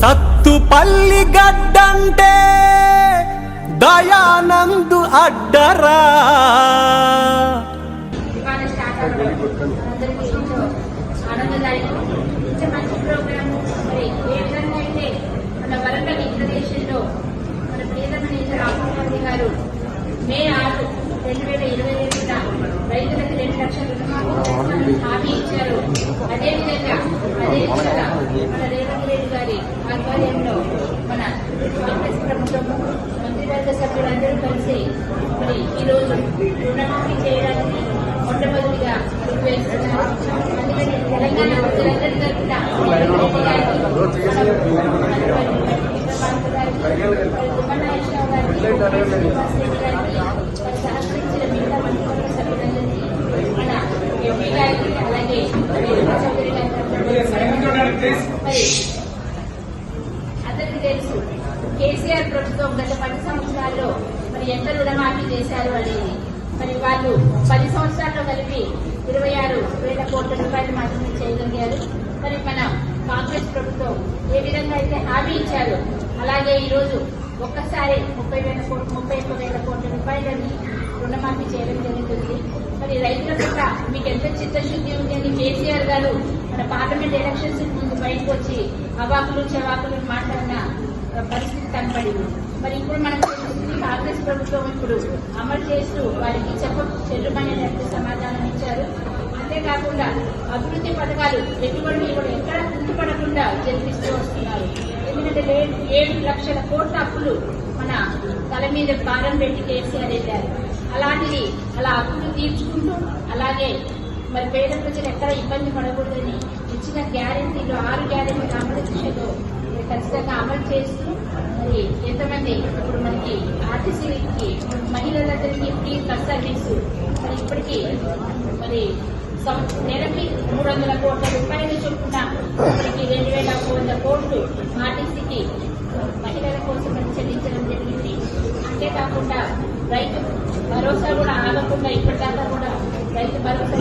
సత్తుపల్లి గడ్డంటే దయానందు అడ్డరా. అయితే మన మన మే ఆరు రెండు వేల ఇరవై ఏడున రైతులకు రెండు లక్షల రుణమాఫీ హామీ ఇచ్చారు అదేవిధంగా అదే దిశగా మన రేవంత్ రెడ్డి గారి ఆధ్వర్యంలో మన కాంగ్రెస్ ప్రభుత్వం మంత్రివర్గ సభ్యులందరూ కలిసి మరి ఈ రోజు రుణమాఫీ చేయడానికి మొట్టమొదటిగా అడుగు వేస్తున్నారు అందుకని తెలంగాణ తెలంగాణ తరఫున రేవంత్ రెడ్డి గారికి, మన గారికి, తుమ్మల నాగేశ్వరరావు గారికి, శ్రీనివాస్ రెడ్డి గారికి, మరి సహకరించిన మిగతా మంత్రివర్గ సభ్యులందరికీ మన ఎంపీ గారికి అలాగే అందరికీ తెలుసు కేసీఆర్ ప్రభుత్వం గత పది సంవత్సరాల్లో మరి ఎంత రుణమాఫీ చేశారు అనేది మరి వాళ్ళు పది సంవత్సరాల్లో కలిపి ఇరవై ఆరు వేల కోట్ల రూపాయలు మాత్రమే చేయగలిగారు. మరి మన కాంగ్రెస్ ప్రభుత్వం ఏ విధంగా అయితే హామీ ఇచ్చారో అలాగే ఈ రోజు ఒక్కసారి ముప్పై వేల కోట్ల ముప్పై ఒక్క వేల కోట్ల రూపాయలని రుణమాఫీ చేయడం జరుగుతుంది. మరి రైతుల పట్ల మీకు ఎంత చిత్తశుద్ధి ఉంది అని కేసీఆర్ గారు మన పార్లమెంట్ ఎలక్షన్స్ ముందు బయటకు వచ్చి అవాకులు చవాకులు మాట్లాడిన పరిస్థితి కనపడింది. మరి ఇప్పుడు మనం కాంగ్రెస్ ప్రభుత్వం ఇప్పుడు అమలు చేస్తూ వారికి చెప్ప చెల్లుమనేటట్టు సమాధానం ఇచ్చారు. అంతేకాకుండా అభివృద్ధి పథకాలు పెట్టుబడులు కూడా ఎక్కడ కుంటుపడకుండా జరిపిస్తూ వస్తున్నారు. ఎందుకంటే ఏడు లక్షల కోట్ల అప్పులు మన తల మీద భారం పెట్టి కేసీఆర్ వెళ్ళారు అలాంటిది అలా అప్పులు తీర్చుకుంటూ అలాగే మరి పేద ప్రజలు ఎక్కడ ఇబ్బంది పడకూడదని ఇచ్చిన గ్యారెంటీలు ఆరు గ్యారెంటీలు అమలు దిశలో మరి ఖచ్చితంగా అమలు చేస్తూ మరి ఎంతమంది ఇప్పుడు మనకి ఆర్టీసీకి మహిళలందరికీ ఫ్రీ బస్ సర్వీస్ మరి ఇప్పటికీ మరి సం- నెలకి మూడు వందల కోట్ల రూపాయలు చొప్పున ఇప్పటికి రెండు వేల వంద కోట్లు ఆర్టీసీకి మహిళల కోసం మరి చెల్లించడం జరిగింది. అంతేకాకుండా రైతు భరోసా కూడా ఆగకుండా ఇప్పటిదాకా కూడా రైతు భరోసా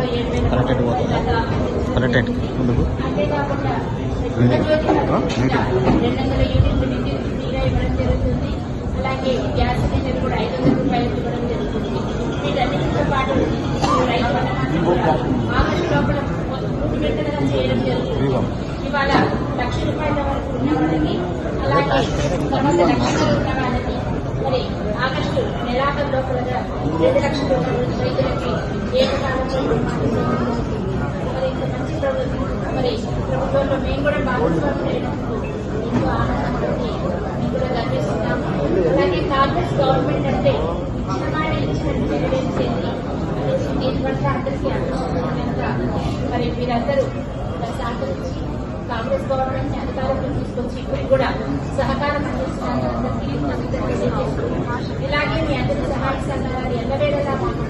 చెల్లిండు దాదాపులో ఏడు వేల కోట్ల రూపాయల దాకా అందించడం జరిగింది. అంతేకాకుండా గృహజ్యోతి పథకం కింద రెండు వందల యూనిట్ల విద్యుత్ ఫ్రీగా ఇవ్వడం జరుగుతుంది అలాగే గ్యాస్ సిలిండర్ కూడా ఐదు వందల రూపాయలకు ఇవ్వడం జరుగుతుంది వీటన్నిటితో పాటు రైతు ఆగస్టు లోపల విడతలుగా చేయడం జరుగుతుంది ఇవాళ లక్ష రూపాయల వరకు ఉన్న వాళ్ళకి అలాగే తర్వాత లక్షలు ఉన్న వాళ్ళకి మరి ఆగస్టు నెలాఖరు లోపలగా రెండు లక్షల రూపాయలు రైతులకి ఏకకాలంలో మరి ఇంత మంచి ప్రభుత్వం మరి ప్రభుత్వంలో మేము కూడా భాగస్వాములు ఎంతో ఆనందంలోకి మేము కూడా గర్విస్తున్నాము. అలాగే కాంగ్రెస్ గవర్నమెంట్ అంటే ఇచ్చిన మాట ఇచ్చినట్టు నెరవేర్చేది అది దీని పట్ల అందరికీ అర్థమవుతుంది కనుక మరి మీరందరూ మరి సహకరించి కాంగ్రెస్ గవర్నమెంట్ అధికారంలో తీసుకొచ్చి ఇప్పుడు కూడా సహకారం అందిస్తున్నారు ఇలాగే మీ అందరి సహాయ సహకారాలు ఎల్లవేళలా మాకు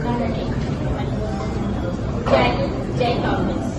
జై జై కాంగ్రెస్.